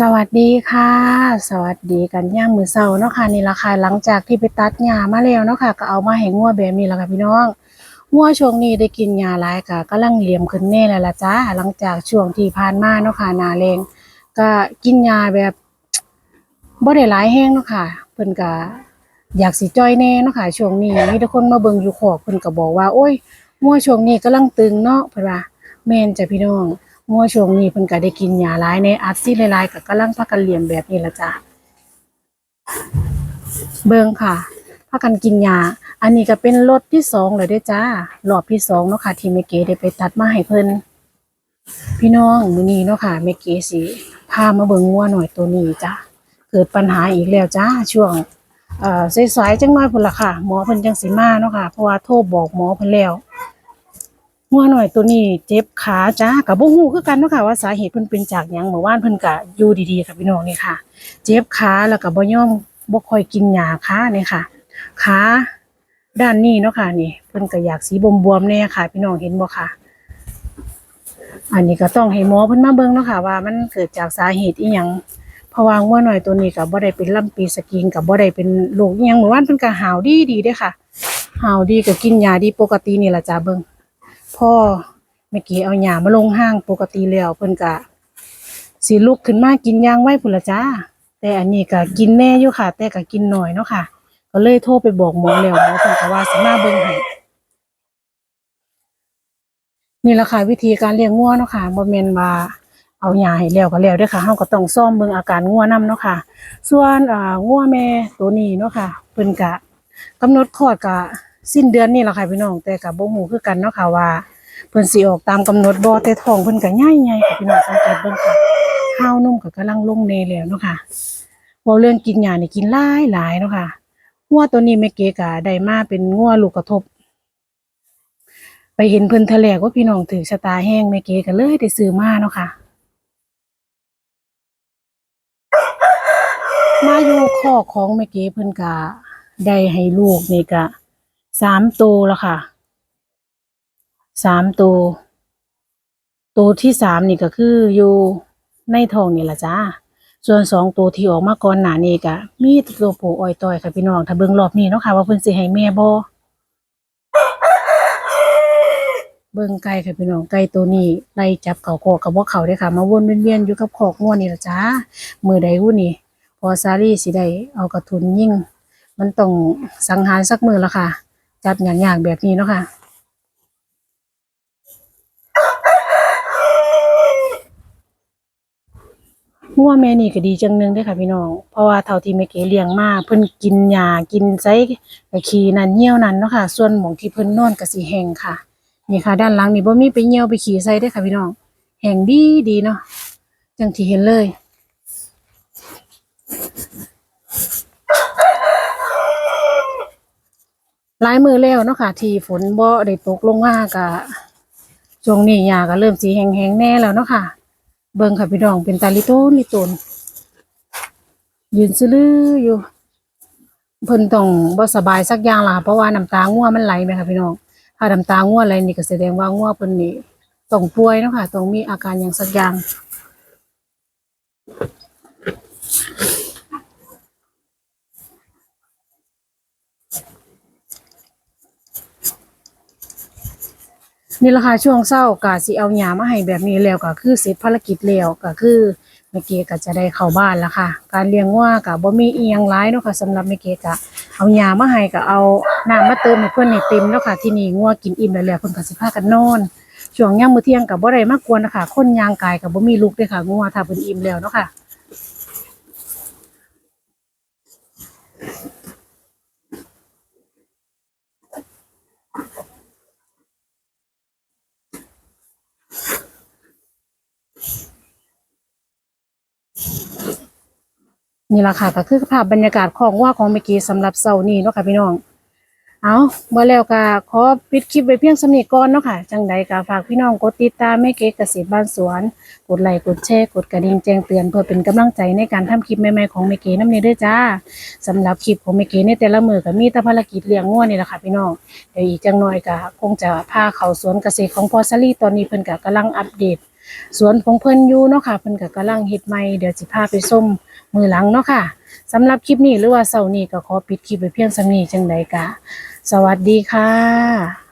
สวัสดีค่ะ สวัสดีกันย่ามมือเสาเนาะค่ะนี่ละค่ะหลังจากที่ไปตัดหญ้ามาแล้วเนาะค่ะ ก็เอามาให้งัวแบบนี้ละค่ะพี่น้องงัวช่วงนี้ได้กินหญ้าหลายก็กำลังเหลี่ยมขึ้นแน่แล้วล่ะจ้าหลังจากช่วงที่ผ่านมาเนาะค่ะนาแรงก็กินหญ้าแบบบ่ได้หลายแห้งเนาะค่ะ เพิ่นก็อยากสิจ้อยแน่เนาะค่ะช่วงนี้มีแต่คนมาเบิ่งอยู่ขอกเพิ่นก็บอกว่า โอ้ยงัวช่วงนี้กำลังตึงเนาะเพิ่นว่าแม่นจ้ะพี่น้อง งัวช่วงนี้เพิ่นก็ได้กินยาหลายในอัดซีหลายๆก็กำลังพากันเลี้ยงแบบนี้ละจ้ะเบิ่งค่ะพากันกินยา อันนี้ก็เป็นรถที่สองเลยด้อจ้ารอบที่สองเนาะค่ะ ที่แม่เก๋ได้ไปตัดมาให้เพิ่นพี่น้องมื้อนี้เนาะค่ะแม่เก๋สิพามาเบิ่งงัวหน่อยตัวนี้จ้ะเกิดปัญหาอีกแล้วจ้าช่วงเอ่อสายๆจังน้อยพุ่นละค่ะ หมอเพิ่นจังสิมาเนาะค่ะเพราะว่าโทรบอกหมอเพิ่นแล้ว งัวหน่อยตัวนี้เจ็บขาจ้ากับบ่ฮู้คือกันเนาะค่ะว่าสาเหตุเพิ่นเป็นจากหยังเมื่อวานเพิ่นก็อยู่ดีๆค่ะพี่น้องนี่ค่ะ เจ็บขาแล้วก็บ่ยอมบ่ค่อยกินยาขานี่ค่ะขาด้านนี้เนาะค่ะนี่เพิ่นก็อยากสีบวมๆแน่ค่ะ พี่น้องเห็นบ่ค่ะ อันนี้ก็ต้องให้หมอเพิ่นมาเบิ่งเนาะค่ะ ว่ามันเกิดจากสาเหตุอีหยังเพราะว่างัวหน่อยตัวนี้ก็บ่ได้เป็นลำปีสกิงก็บ่ได้เป็นโรคอีหยังเมื่อวานเพิ่นก็หาวดีดีๆเด้ค่ะหาวดีก็กินยาดีปกตินี่ล่ะจ้าเบิ่ง พ่อเมื่อกี้เอาหยามาลงห้างปกติแล้วเพิ่นกะสิลุกขึ้นมากินยางไว้พุ่นละจ้า แต่อันนี้ก็กินแน่อยู่ค่ะ แต่ก็กินหน่อยเนาะค่ะ ก็เลยโทรไปบอกหมอแล้วหมอเพิ่นก็ว่าสิมาเบิ่งให้นี่แหละค่ะวิธีการเลี้ยงงัวเนาะค่ะบ่แม่นว่าเอาหญ้าให้แล้วก็แล้วเด้อค่ะเฮาก็ต้องซ่อมเบิ่งอาการงัวนํเนาะค่ะ ส่วนอ่างัวแม่ตัวนี้เนาะค่ะเพิ่นก็กำหนดคลอดก็ สิ้นเดือนนี่แหละค่ะพี่น้องแต่ก็บ่ฮู้คือกันเนาะค่ะว่าเพิ่นสิออกตามกำหนดบ่แต่ทองเพิ่นก็ใหญ่ๆค่ะพี่น้องสังเกตเบิ่งค่ะข้าวนุ่มก็กำลังลงแน่แล้วเนาะค่ะเว้าเรื่องกินหญ้านี่กินหลายหลายเนาะค่ะงัวตัวนี้แม่เก๋ก็ได้มาเป็นงัวลูกกระทบ ไปเห็นเพิ่นแถลว่าพี่น้องถือชะตาแห้งแม่เก๋ก็เลยได้ซื้อมาเนาะค่ะมาอยู่คอของแม่เก๋เพิ่นก็ได้ให้ลูกนี่ก็ สามตัวแล้วค่ะ สามตัว ตัวที่สามนี่ก็คืออยู่ในท้องนี่แหละจ้า ส่วนสองตัวที่ออกมาก่อนหน้านี้ก็มีตัวผู้อ้อยต้อยค่ะพี่น้อง ถ้าเบิ่งรอบนี้เนาะค่ะ ว่าเพิ่นสิให้แม่บ่เบิ่งไก่ค่ะพี่น้องไก่ตัวนี้ไล่จับเขาคอกกับบ่าเขาเด้ค่ะ มาวนเวียนๆอยู่กับคอกงวนนี่ละจ้ามือใดฮู้นี่พอซารี่สิได้เอากระทุนยิ่ง มันต้องสังหารสักมือละค่ะ จับอย่างๆแบบนี้เนาะค่ะ งัวแม่นี่ก็ดีจังนึงด้อค่ะพี่น้อง เพราะว่าเท่าที่แม่เก๋เลี้ยงมาเพิ่นกินหญ้ากินไสก็ขี้นั่นเหี่ยวนั่นเนาะค่ะ ส่วนหม่องที่เพิ่นนอนก็สิแห้งค่ะ นี่ค่ะ ด้านหลังนี่บ่มีไปเหี่ยวไปขี้ใส่เด้อค่ะพี่น้อง แห้งดีดีเนาะจังที่เห็นเลย หลายมือแล้วเนาะค่ะ ที่ฝนบ่ได้ตกลงมาก็ช่วงนี้หญ้าก็เริ่มสีแห้งๆแน่แล้วเนาะค่ะ เบิ่งค่ะพี่น้องเป็นตาลิโตนลิโตนยืนซื่ออยู่เพิ่นต้องบ่สบายสักอย่างล่ะเพราะว่าน้ำตางัวมันไหลไหมค่ะพี่น้องถ้าน้ำตางัวไหลนี่ก็แสดงว่างัวเพิ่นนี่ต้องป่วยเนาะค่ะต้องมีอาการอย่างสักอย่าง นี่ละค่ะช่วงเช้ากะสิเอาหยามาให้แบบนี้แล้วก็คือเสร็จภารกิจแล้วก็คือแม่เกก็จะได้เข้าบ้านแล้วค่ะ การเลี้ยงวัวก็บ่มีอียงหลายเนาะค่ะสำหรับแม่เกก็เอาหยามาให้ก็เอาน้ำมาเติมให้เพิ่อนให้เต็มแล้วค่ะ ที่นี่งัวกินอิ่มแล้วแล้วเพิ่นก็สิพากันนอนช่วงย่ามมื้อเที่ยงก็บ่ได้มากวนนะคะคนยางกายก็บ่มีลูกเด้อค่ะงัวถ้าเพิ่นอิ่มแล้วเนาะค่ะ นี่แหละค่ะก็คือภาพบรรยากาศของว่าของเมื่อกี้สำหรับเสาร์นี้เนาะค่ะพี่น้อง เอาเมื่อแล้วก็ขอปิดคลิปไว้เพียงสำนีก่อนเนาะค่ะ จังใดก็ฝากพี่น้องกดติดตามแม่เก๋เกษตรบ้านสวน กดไลค์กดแชร์กดกระดิ่งแจ้งเตือนเพื่อเป็นกำลังใจในการทำคลิปใหม่ๆของแม่เก๋น้ำนี้ด้วยจ้าสำหรับคลิปของแม่เก๋ในแต่ละมือก็มีแต่ภารกิจเลี้ยงงัวนี่แหละค่ะพี่น้องเดี๋ยวอีกจังหน่อยก็คงจะพาเขาสวนเกษตรของพอสลี่ตอนนี้เพิ่นก็กำลังอัปเดต สวนของเพิ่นอยู่เนาะค่ะเพิ่นก็กำลังเฮ็ดใหม่เดี๋ยวสิพาไปส้มมือหลังเนาะค่ะสำหรับคลิปนี้หรือว่าเสาร์นี้ก็ขอปิดคลิปไปเพียงสำนี้จังใดกะ สวัสดีค่ะ